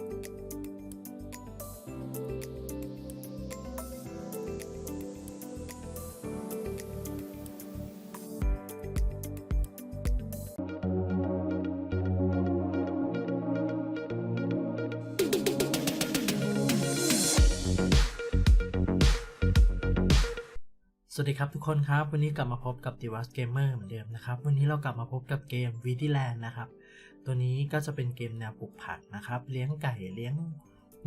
สวัสดีครับทุกคนครับ วันนี้กลับมาพบกับ d i v a s Gamer เหมือนเดิมนะครับ วันนี้เรากลับมาพบกับเกม v d l a n d นะครับ ตัวนี้ก็จะเป็นเกมแนวปลูกผักนะครับ เลี้ยงไก่เลี้ยง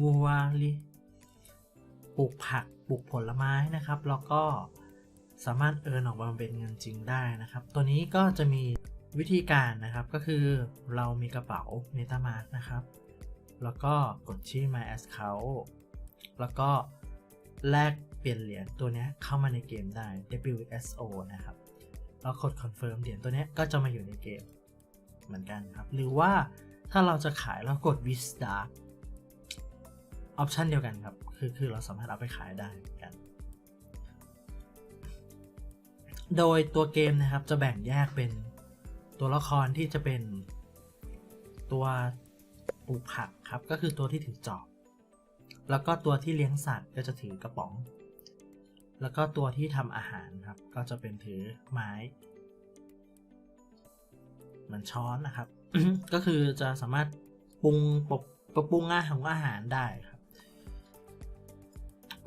วัวลีปลูกผักปลูกผลไม้นะครับ แล้วก็สามารถเอินออกมาเป็นเงินจริงได้นะครับ ตัวนี้ก็จะมีวิธีการนะครับก็คือเรามีกระเป๋า MetaMask นะครับ แล้วก็กดชื่อ My Account แล้วก็แลกเปลี่ยนเหรียญตัวนี้เข้ามาในเกมได้ WSO นะครับ แล้วกด confirm เหรียญตัวนี้ก็จะมาอยู่ในเกม เหมือนกันครับ หรือว่าถ้าเราจะขายเรากด Vista ออปชันเดียวกันครับ คือคือเราสามารถเอาไปขายได้เหมือนกัน โดยตัวเกมนะครับจะแบ่งแยกเป็นตัวละครที่จะเป็นตัวปลูกผักครับ ก็คือตัวที่ถือจอบ แล้วก็ตัวที่เลี้ยงสัตว์ก็จะถือกระป๋อง แล้วก็ตัวที่ทำอาหารครับ ก็จะเป็นถือไม้ เหมือนช้อนนะครับ ก็คือจะสามารถปรุงปรับปรปุงอาหารของอาหารได้ครับ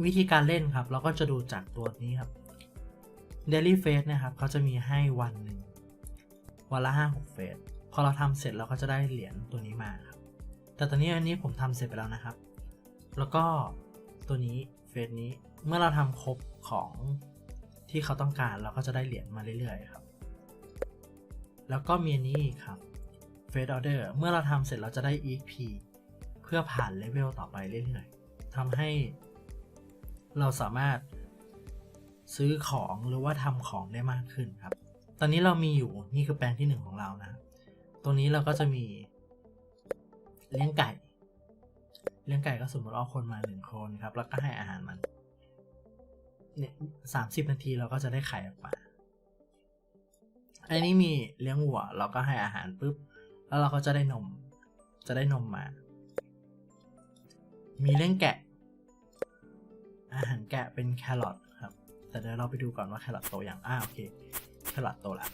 วิธีการเล่นครับ เราก็จะดูจากตัวนี้ครับ Daily Face นะครับเขาจะมีให้วันหนึ่งวันละห้าหกเฟสพอเราทำเสร็จเราก็จะได้เหรียญตัวนี้มาครับ แต่ตอนนี้อันนี้ผมทำเสร็จไปแล้วนะครับ แล้วก็ตัวนี้เฟสนี้เมื่อเราทำครบของที่เขาต้องการเราก็จะได้เหรียญมาเรื่อยๆครับ แล้วก็มีนี้ครับเฟสออเดอร์เมื่อเราทำเสร็จเราจะได้ EP เพื่อผ่านเลเวลต่อไปเรื่อยๆทำให้เราสามารถซื้อของหรือว่าทำของได้มากขึ้นครับ ตอนนี้เรามีอยู่นี่คือแปลงที่หนึ่งของเรานะตัวนี้เราก็จะมี เลี้ยงไก่ เลี้ยงไก่ก็สมมติเอาคนมาหนึ่งคนครับ แล้วก็ให้อาหารมัน เนี่ยสามสิบนาทีเราก็จะได้ไข่ออกมา อันนี้มีเลี้ยงวัวเราก็ให้อาหารปุ๊บ แล้วเราก็จะได้นม จะได้นมมา มีเลี้ยงแกะ อาหารแกะเป็นแครอทครับ แต่เดี๋ยวเราไปดูก่อนว่าแครอทโตอย่างอ้าโอเค แครอทโตแล้ว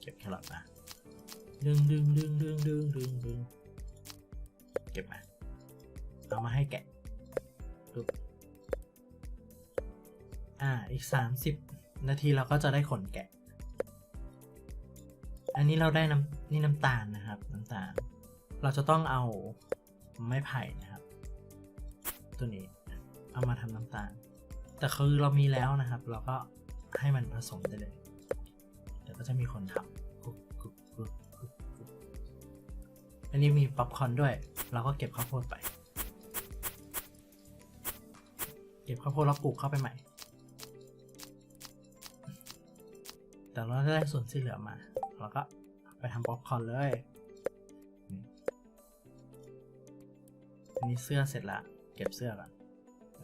เก็บแครอทมา ดึงดึงดึงดึงดึงดึงดึงเก็บมา เอามาให้แกะปึ๊บอ่า อีก 30 นาทีเราก็จะได้ขนแกะ อันนี้เราได้น้ำนี่น้ำตาลนะครับน้ำตาล เราจะต้องเอาไม้ไผ่นะครับ ตัวนี้เอามาทำน้ำตาล แต่คือเรามีแล้วนะครับ เราก็ให้มันผสมได้เลยเดี๋ยวก็จะมีคนทำอันนี้มีป๊อปคอร์นด้วย เราก็เก็บข้าวโพดไป เก็บข้าวโพดแล้วปลูกเข้าไปใหม่ แต่เราจะได้ส่วนที่เหลือมาเราก็ไปทำป๊อปคอร์นเลยนี่อันนี้เสื้อเสร็จละ เก็บเสื้อก่อน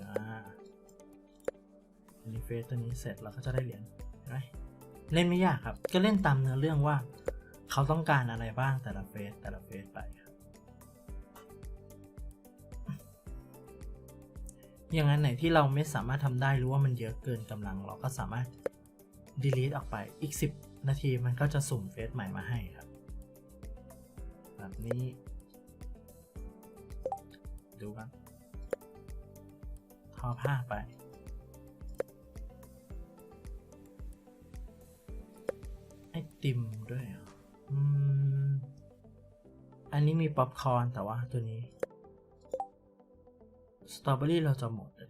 อ่าอันนี้เฟสตัวนี้เสร็จเราก็จะได้เหรียญเห็นไหมเล่นไม่ยากครับ ก็เล่นตามเนื้อเรื่องว่า เขาต้องการอะไรบ้างแต่ละเฟสแต่ละเฟสไปครับอย่างนั้นไหนที่เราไม่สามารถทำได้หรือว่ามันเยอะเกินกำลัง เราก็สามารถ delete ออกไปอีก 10 นาทีมันก็จะสุ่มเฟซใหม่มาให้ครับ แบบนี้ ดูกันทอผ้าไป ไอติมด้วยอืมอันนี้มีป๊อปคอร์นแต่ว่าตัวนี้สตรอเบอรี่เราจะหมดอะดิ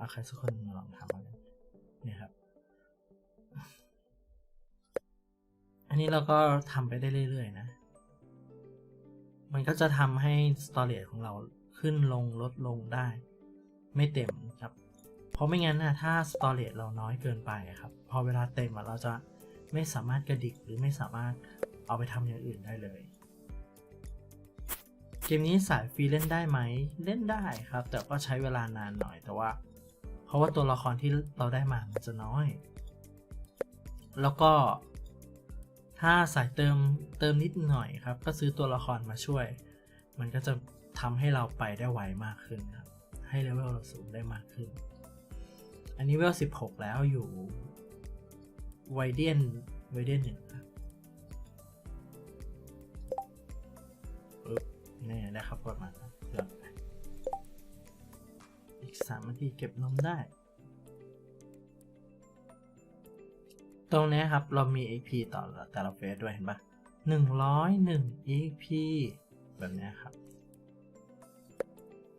เอาใครสักคนมาลองทำกันเนี่ยครับ อันนี้เราก็ทำไปได้เรื่อย ๆ นะ มันก็จะทำให้สตอเรจของเราขึ้นลงลดลงได้ ไม่เต็มครับ เพราะไม่งั้นนะถ้าสตอเรจเราน้อยเกินไปครับ พอเวลาเต็มอะเราจะไม่สามารถกระดิกหรือไม่สามารถเอาไปทำอย่างอื่นได้เลยเกมนี้สายฟรีเล่นได้ไหม เล่นได้ครับ แต่ก็ใช้เวลานานหน่อย แต่ว่า เพราะว่าตัวละครที่เราได้มามันจะน้อย แล้วก็ถ้าสายเติมเติมนิดหน่อยครับ ก็ซื้อตัวละครมาช่วย มันก็จะทำให้เราไปได้ไวมากขึ้นครับ ให้เลเวลสูงได้มากขึ้น อันนี้เลเวล 16 แล้วอยู่ไวเดียนไวเดียนหนึ่งครับนี่ได้ครับประมาณนั้น 3นาทีเก็บนมได้ ตรงนี้ครับเรามี EP ต่อแต่ละเฟสด้วยเห็นปะ101 EP แบบนี้ครับ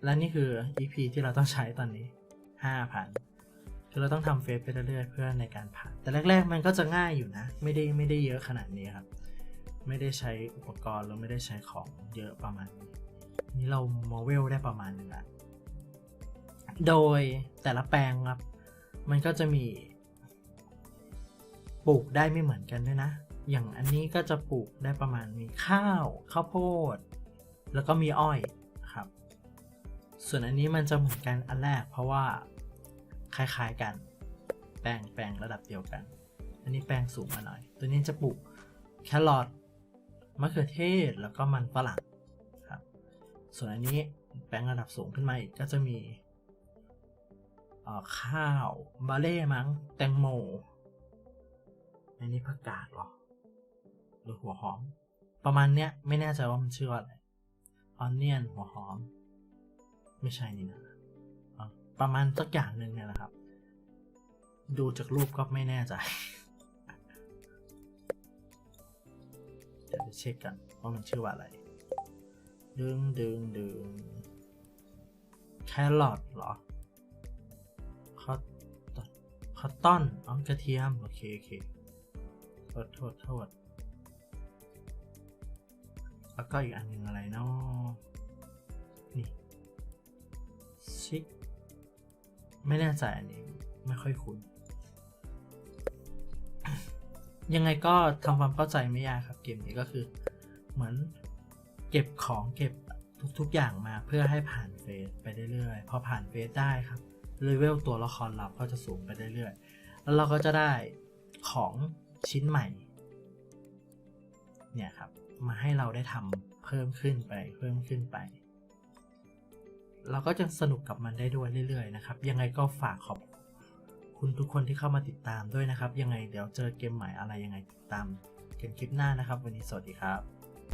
และนี่คือ EP ที่เราต้องใช้ตอนนี้ 5,000 คือเราต้องทำเฟสไปเรื่อยๆเพื่อในการผ่าน แต่แรก ๆ มันก็จะง่ายอยู่นะ ไม่ได้ไม่ได้เยอะขนาดนี้ครับ ไม่ได้ใช้อุปกรณ์แล้วไม่ได้ใช้ของเยอะประมาณนี้นี่เราโมเวลได้ประมาณนึงละ โดยแต่ละแปลงครับ มันก็จะมีปลูกได้ไม่เหมือนกันด้วยนะ อย่างอันนี้ก็จะปลูกได้ประมาณมีข้าวข้าวโพด แล้วก็มีอ้อยครับ ส่วนอันนี้มันจะเหมือนกันอันแรก เพราะว่าคล้ายๆกัน แปลงแปลงระดับเดียวกัน อันนี้แปลงสูงมาหน่อย ตัวนี้จะปลูกแครอทมะเขือเทศแล้วก็มันฝรั่งครับ ส่วนอันนี้แปลงระดับสูงขึ้นมาอีกก็จะมี ข้าวบาเล่มั้ง แตงโมอันนี้ผักกาดเหรอ หรือหัวหอม ประมาณเนี้ย ไม่แน่ใจว่ามันชื่อว่าอะไรออนเนียนหัวหอม ไม่ใช่นี่นะประมาณสักอย่างหนึ่งเนี่ยแหละครับ ดูจากรูปก็ไม่แน่ใจเดี๋ยวจะเช็คกันว่ามันชื่อว่าอะไร ดึงดึงดึงแครอทเหรอ คอตตอนอ๋อกระเทียม โอเค โอเคโทษโทษโทษแล้วก็อีกอันหนึ่งอะไรเนาะนี่ชิคไม่แน่ใจอันนี้ไม่ค่อยคุ้นยังไงก็ทำความเข้าใจไม่ยากครับเกมนี้ก็คือ เหมือนเก็บของเก็บทุกๆอย่างมาเพื่อให้ผ่านเฟสไปเรื่อยๆพอผ่านเฟสได้ครับ เลเวลตัวละครเราก็จะสูงไปเรื่อยๆ แล้วเราก็จะได้ของชิ้นใหม่ เนี่ยครับ มาให้เราได้ทำเพิ่มขึ้นไป เพิ่มขึ้นไป เราก็จะสนุกกับมันได้ด้วยเรื่อยๆนะครับ ยังไงก็ฝากขอบคุณทุกคนที่เข้ามาติดตามด้วยนะครับ ยังไงเดี๋ยวเจอเกมใหม่อะไรยังไงติดตามเกมคลิปหน้านะครับ วันนี้สวัสดีครับ